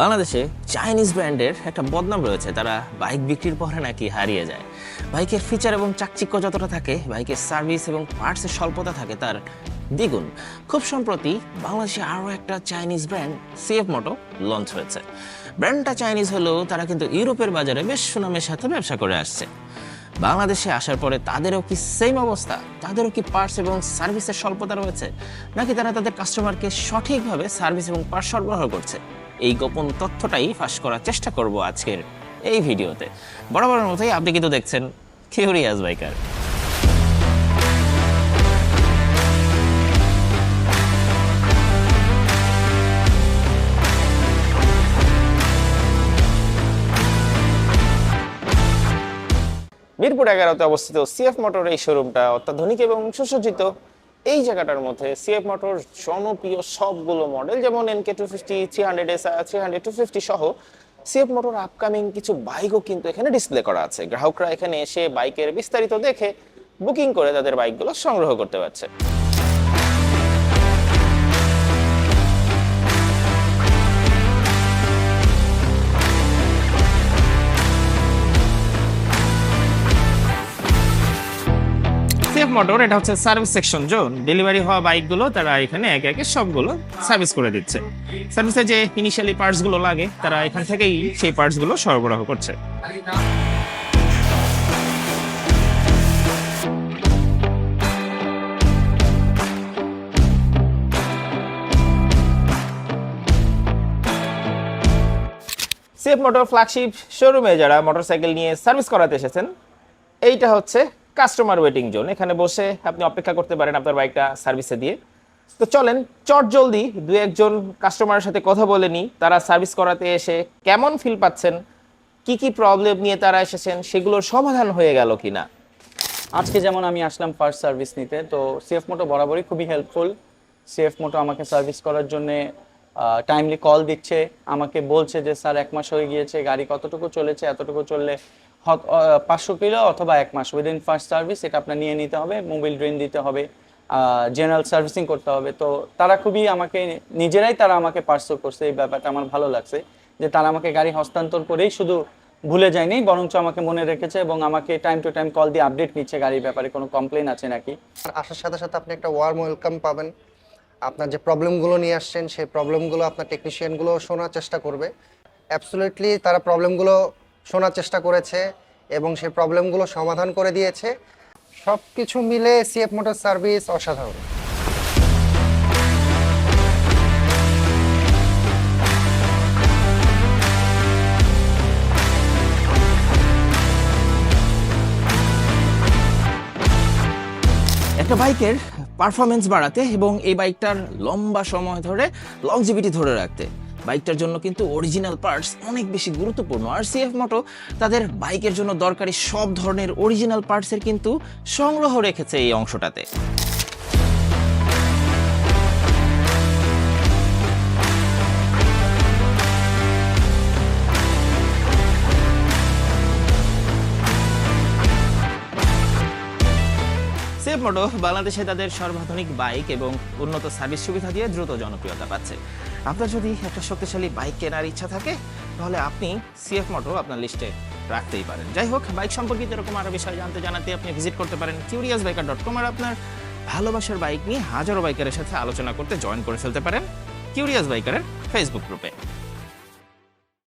বাংলাদেশে চাইনিজ ব্র্যান্ডের একটা বদনাম রয়েছে। তারা বাইক বিক্রির পরে নাকি হারিয়ে যায়। বাইকের ফিচার এবং চাকচিক্য যতটা থাকে, বাইকের সার্ভিস এবং পার্টসের স্বল্পতা থাকে, তার দ্বিগুণ। খুব সম্প্রতি বাংলাদেশে আরও একটা Chinese brand CF Moto launch হয়েছে। ব্র্যান্ডটা চাইনিজ হলেও তারা কিন্তু ইউরোপের বাজারে বেশ সুনামের সাথে ব্যবসা করে আসছে। বাংলাদেশে আসার পরে তাদেরও কি সেম অবস্থা? তাদেরও কি পার্টস এবং সার্ভিসের স্বল্পতা রয়েছে? নাকি তারা তাদের কাস্টমারকে সঠিকভাবে সার্ভিস এবং পার্টস সরবরাহ করছে? এই গোপন তথ্যটাই ফাঁস করার চেষ্টা করব আজকের এই ভিডিওতে। বরাবরের মতোই আপনি কিন্তু দেখছেন কিউরিয়াস বাইকার। মিরপুর এগারোতে অবস্থিত সিএফ মোটর এই শোরুমটা অত্যাধুনিক এবং সুসজ্জিত। এই জায়গাটার মধ্যে সিএফ মোটর জনপ্রিয় সবগুলো মডেল যেমন NK two fifty three hundred S three hundred two fifty সহ সিএফ মোটর আপকামিং কিছু বাইকও কিন্তু এখানে ডিসপ্লে করা আছে। গ্রাহকরা এখানে এসে বাইকের বিস্তারিত দেখে বুকিং করে তাদের বাইকগুলো সংগ্রহ করতে পারছে। মোটর এটা হচ্ছে সার্ভিস সেকশন জোন ডেলিভারি হওয়া বাইকগুলো তারা এখানে একে একে সবগুলো সার্ভিস করে দিচ্ছে। সার্ভিসে যে ইনিশিয়ালি পার্টসগুলো লাগে, তারা এখান থেকেই সেই পার্টসগুলো সরবরাহ করছে। সিএফ মোটর ফ্ল্যাগশিপ শোরুমে যারা মোটরসাইকেল নিয়ে সার্ভিস করাতে এসেছেন, এইটা হচ্ছে কাস্টমার ওয়েটিং জোন এখানে বসে আপনি অপেক্ষা করতে পারেন আপনার বাইকটা সার্ভিসে দিয়ে। তো চলেন, চট জলদি দু একজন কাস্টমারের সাথে কথা বলে নিই। তারা সার্ভিস করাতে এসে কেমন ফিল পাচ্ছেন? কি কি প্রবলেম নিয়ে তারা এসেছেন? সেগুলোর সমাধান হয়ে গেল কিনা? আজকে যেমন আমি আসলাম ফার্স্ট সার্ভিস নিতে, তো সিএফ মোটো বরাবরই খুবই হেল্পফুল সিএফ মোটো আমাকে সার্ভিস করার জন্য টাইমলি কল দিচ্ছে। আমাকে বলছে যে, স্যার, এক মাস হয়ে গিয়েছে, গাড়ি কতটুকু চলেছে, এতটুকু চললে পাঁচশো কিলো অথবা এক মাস উইদিন ফার্স্ট সার্ভিস এটা আপনার নিয়ে নিতে হবে মোবিল ড্রেন দিতে হবে জেনারেল সার্ভিসিং করতে হবে। তো তারা খুবই আমাকে, নিজেরাই তারা আমাকে পার্সল করছে, এই ব্যাপারটা আমার ভালো লাগছে, যে তারা আমাকে গাড়ি হস্তান্তর করেই শুধু ভুলে যায়নি, বরঞ্চ আমাকে মনে রেখেছে এবং আমাকে টাইম টু টাইম কল দিয়ে আপডেট নিচ্ছে গাড়ির ব্যাপারে। কোনো কমপ্লেন আছে নাকি? আর আসার সাথে সাথে আপনি একটা ওয়ার্ম ওয়েলকাম পাবেন। আপনার যে প্রবলেমগুলো নিয়ে আসছেন, সেই প্রবলেমগুলো আপনার টেকনিশিয়ানগুলো শোনার চেষ্টা করবে। অ্যাবসোলিউটলি তারা প্রবলেমগুলো শোনার চেষ্টা করেছে এবং সেই প্রবলেমগুলো সমাধান করে দিয়েছে। সব কিছু মিলে সিএফ মোটর সার্ভিস অসাধারণ। একটা বাইকের পারফরমেন্স বাড়াতে এবং এই বাইকটার লম্বা সময় ধরে লংজিভিটি ধরে রাখতে। বাইকটার জন্য কিন্তু অরিজিনাল পার্টস অনেক বেশি গুরুত্বপূর্ণ। আর সিএফ মোটো তাদের বাইকের জন্য দরকারি সব ধরনের অরিজিনাল পার্টসের কিন্তু সংগ্রহ রেখেছে এই অংশটাতে। সেফ মোটো বাংলাদেশে তাদের সর্বাধুনিক বাইক এবং উন্নত সার্ভিস সুবিধা দিয়ে দ্রুত জনপ্রিয়তা পাচ্ছে। আপনার যদি একটা শক্তিশালী বাইক কেনার ইচ্ছা থাকে, তাহলে আপনি সিএফ মোটো আপনার লিস্টে রাখতেই পারেন। যাই হোক, বাইক সম্পর্কিত এরকম আরও বিষয় জানতে জানাতে আপনি ভিজিট করতে পারেন কিউরিয়াস বাইকার ডট কম আর আপনার ভালোবাসার বাইক নিয়ে হাজারো বাইকারের সাথে আলোচনা করতে জয়েন করে ফেলতে পারেন কিউরিয়াস বাইকারের ফেসবুক গ্রুপে।